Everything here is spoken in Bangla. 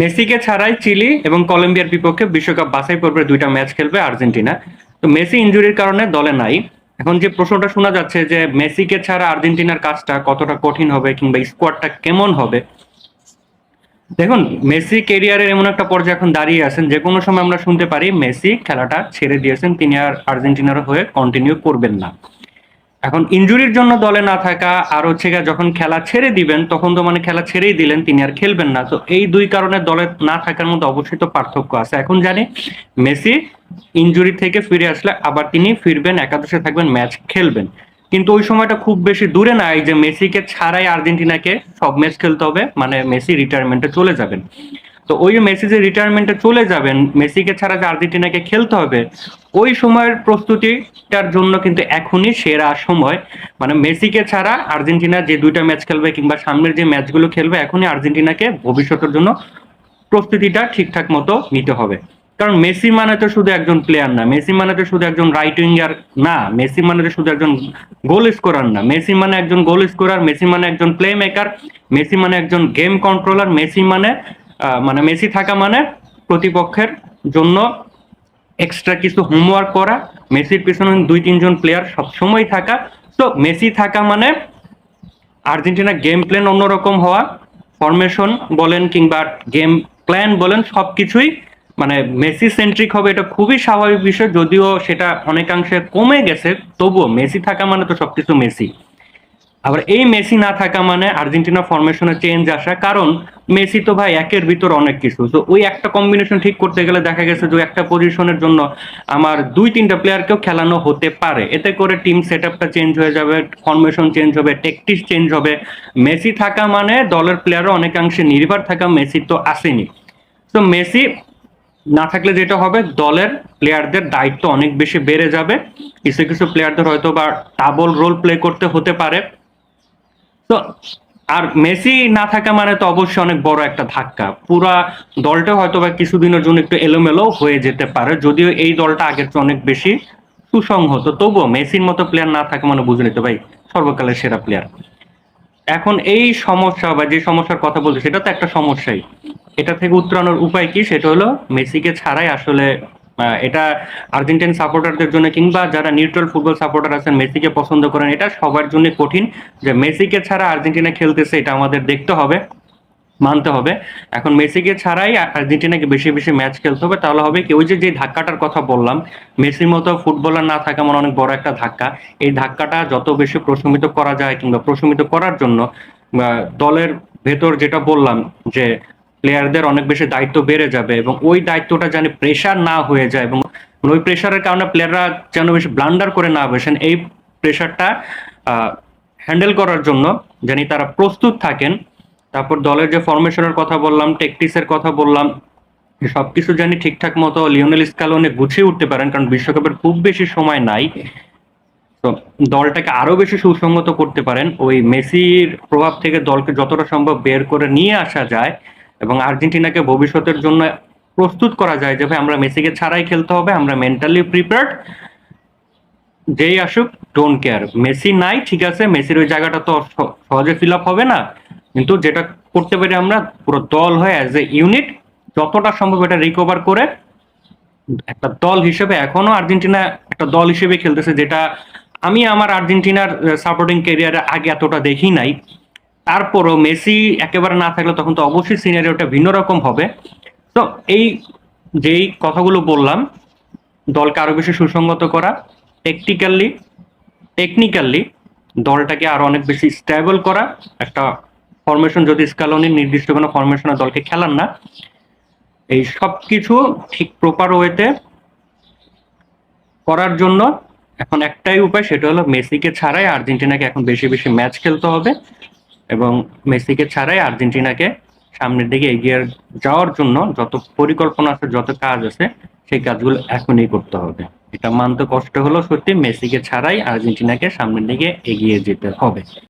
মেসিকে ছাড়াই চিলি এবং কলম্বিয়ার বিপক্ষে বিশ্বকাপ বাছাই পর্বের দুইটা ম্যাচ খেলবে আর্জেন্টিনা। তো মেসি ইনজুরির কারণে দলে নাই। এখন যে প্রশ্নটা শোনা যাচ্ছে যে মেসিকে ছাড়া আর্জেন্টিনার কাজটা কতটা কঠিন হবে কিংবা স্কোয়াডটা কেমন হবে, দেখুন, মেসি কেরিয়ারের এমন একটা পর্যায়ে এখন দাঁড়িয়ে আছেন। যে কোনো সময় আমরা শুনতে পারি, মেসি খেলাটা ছেড়ে দিয়েছেন, তিনি আর আর্জেন্টিনার হয়ে কন্টিনিউ করবেন না। এখন ইনজুরির জন্য দলে না থাকা আর হচ্ছে যখন খেলা ছেড়ে দিবেন, তখন তো মানে খেলা ছেড়েই দিলেন, তিনি আর খেলবেন না। তো এই দুই কারণে দলে না থাকার মধ্যে অবশ্যই তো পার্থক্য আছে। এখন জানি, মেসি ইনজুরি থেকে ফিরে আসলে আবার তিনি ফিরবেন, একাদশে থাকবেন, ম্যাচ খেলবেন। কিন্তু ওই সময়টা খুব বেশি দূরে নাই যে মেসিকে ছাড়াই আর্জেন্টিনাকে সব ম্যাচ খেলতে হবে মানে মেসি রিটায়ারমেন্টে চলে যাবেন। তো ওই মেসি যে রিটায়ারমেন্টে চলে যাবেন, মেসিকে ছাড়া যে আর্জেন্টিনাকে খেলতে হবে, ওই সময়ের প্রস্তুতিটার জন্য কিন্তু এখনই সেরা সময়। মানে মেসিকে ছাড়া আর্জেন্টিনা যে দুইটা ম্যাচ খেলবে কিংবা সামনের যে ম্যাচগুলো খেলবে, এখনই আর্জেন্টিনাকে ভবিষ্যতের জন্য প্রস্তুতিটা ঠিকঠাক মতো নিতে হবে। কারণ মেসি মানে তো শুধু একজন প্লেয়ার না, মেসি মানে তো শুধু একজন রাইট উইঙ্গার না, মেসি মানে তো শুধু একজন গোল স্কোরার না। মেসি মানে একজন গোল স্কোরার মেসি মানে একজন প্লে মেকার মেসি মানে একজন গেম কন্ট্রোলার মেসি মানে মানে মেসি থাকা মানে প্রতিপক্ষের জন্য এক্সট্রা কিছু হোমওয়ার্ক করা। মেসির পিছনে দুই, তিনজন প্লেয়ার সবসময় থাকা। তো মেসি থাকা মানে আর্জেন্টিনা গেম প্ল্যান অন্যরকম হওয়া। ফরমেশন বলেন কিংবা গেম প্ল্যান বলেন সব কিছুই মানে মেসি সেন্ট্রিক হবে এটা খুবই স্বাভাবিক বিষয়, যদিও সেটা অনেকাংশে কমে গেছে। তবুও মেসি থাকা মানে তো সবকিছু মেসি। আবার এই মেসি না থাকা মানে আর্জেন্টিনা ফরমেশনে চেঞ্জ আসা, কারণ মেসি তো ভাই একের ভিতর অনেক কিছু। তো ওই একটা কম্বিনেশন ঠিক করতে গেলে দেখা গেছে যে একটা পজিশনের জন্য আমার দুই, তিনটা প্লেয়ারকেও খেলানো হতে পারে। এতে করে টিম সেট আপটা চেঞ্জ হয়ে যাবে ফরমেশন চেঞ্জ হবে টেকটিস চেঞ্জ হবে। মেসি থাকা মানে দলের প্লেয়ারও অনেকাংশে নির্ভর থাকা, মেসি তো আসেনি। তো মেসি না থাকলে যেটা হবে, দলের প্লেয়ারদের দায়িত্ব অনেক বেশি বেড়ে যাবে। কিছু কিছু প্লেয়ারদের হয়তো বা ডাবল রোল প্লে করতে হতে পারে। তো আর মেসি না থাকা মানে তো অবশ্যই অনেক বড় একটা ধাক্কা। পুরা দলটা হয়তো বা কিছুদিনের জন্য একটু এলোমেলো হয়ে যেতে পারে, যদিও এই দলটা আগের চেয়ে অনেক বেশি সুসংহত। তবুও মেসির মতো প্লেয়ার না থাকে মানে বুঝে নিতে ভাই, সর্বকালের সেরা প্লেয়ার এখন এই সমস্যা বা যে সমস্যার কথা বলছে, সেটা তো একটা সমস্যাই। এটা থেকে উত্তরানোর উপায় কি? সেটা হলো মেসিকে ছাড়াই আসলে এটা আর্জেন্টিন সাপোর্টারদের জন্য কিংবা যারা নিউট্রাল ফুটবল সাপোর্টার আছেন মেসিকে পছন্দ করেন, এটা সবার জন্য কঠিন। যে মেসিকে ছাড়া আর্জেন্টিনা খেলতেছে, এটা আমাদের দেখতে হবে, মানতে হবে। এখন মেসিকে ছাড়াই আর্জেন্টিনাকে বেশি বেশি ম্যাচ খেলতে হবে, তাহলে হবে কি? ওই যে যে ধাক্কাটার কথা বললাম, মেসির মতো ফুটবলার না থাকা মানে অনেক বড় একটা ধাক্কা। এই ধাক্কাটা যত বেশি প্রশমিত করা যায় কিংবা প্রশমিত করার জন্য দলের ভেতর যেটা বললাম যে প্লেয়ারদের অনেক বেশি দায়িত্ব বেড়ে যাবে এবং ওই দায়িত্বটা যেন প্রেশার না হয়ে যায় এবং ওই প্রেশারের কারণে প্লেয়াররা যেন বেশি ব্লান্ডার করে না বসেন, এই প্রেশারটা হ্যান্ডেল করার জন্য জানি তারা প্রস্তুত থাকেন। তারপর দলের যে ফরমেশনের কথা বললাম টেকটিক্সের কথা বললাম সব কিছু জানি ঠিকঠাক মতো লিওনেল স্কালোনে গুছিয়ে উঠতে পারেন, কারণ বিশ্বকাপের খুব বেশি সময় নাই। তো দলটাকে আরও বেশি সুসংগত করতে পারেন। ওই মেসির প্রভাব থেকে দলকে যতটা সম্ভব বের করে নিয়ে আসা যায় এবং আর্জেন্টিনাকে ভবিষ্যতের জন্য প্রস্তুত করা যায় যে, ভাই, আমরা মেসিকে ছাড়াই খেলতে হবে, আমরা মেন্টালি প্রিপেয়ার্ড যেই আসুক ডোন্ট কেয়ার মেসি নাই, ঠিক আছে, মেসির ওই জায়গাটা তো সহজে ফিল আপ হবে না, কিন্তু যেটা করতে পারি আমরা, পুরো দল হয়ে অ্যাজ এ ইউনিট যতটা সম্ভব এটা রিকভার করে, একটা দল হিসেবে এখনও আর্জেন্টিনা একটা দল হিসেবে খেলতেছে, যেটা আমি আমার আর্জেন্টিনার সাপোর্টিং ক্যারিয়ারে আগে এতটা দেখি নাই। তারপরও মেসি একেবারে না থাকলে তখন তো অবশ্যই সিনারিওটা ভিন্ন রকম হবে। তো এই যেই কথাগুলো বললাম, দলকে আরও বেশি সুসংগত করা টেকনিক্যালি টেকনিক্যালি দলটাকে আরও অনেক বেশি স্টেবল করা, একটা ফরমেশন যদি স্কালনির নির্দিষ্ট কোনো ফরমেশনে দলকে খেলান না, এই সব কিছু ঠিক প্রপার ওয়েতে করার জন্য এখন একটাই উপায়, সেটা হলো মেসিকে ছাড়াই আর্জেন্টিনাকে এখন বেশি বেশি ম্যাচ খেলতে হবে। এবং মেসিকে ছাড়াই আর্জেন্টিনাকে সামনের দিকে এগিয়ে যাওয়ার জন্য যত পরিকল্পনা আছে, যত কাজ আছে, সেই কাজগুলো এখনই করতে হবে। এটা মানতে কষ্ট হলো সত্যি মেসিকে ছাড়াই আর্জেন্টিনাকে সামনের দিকে এগিয়ে যেতে হবে।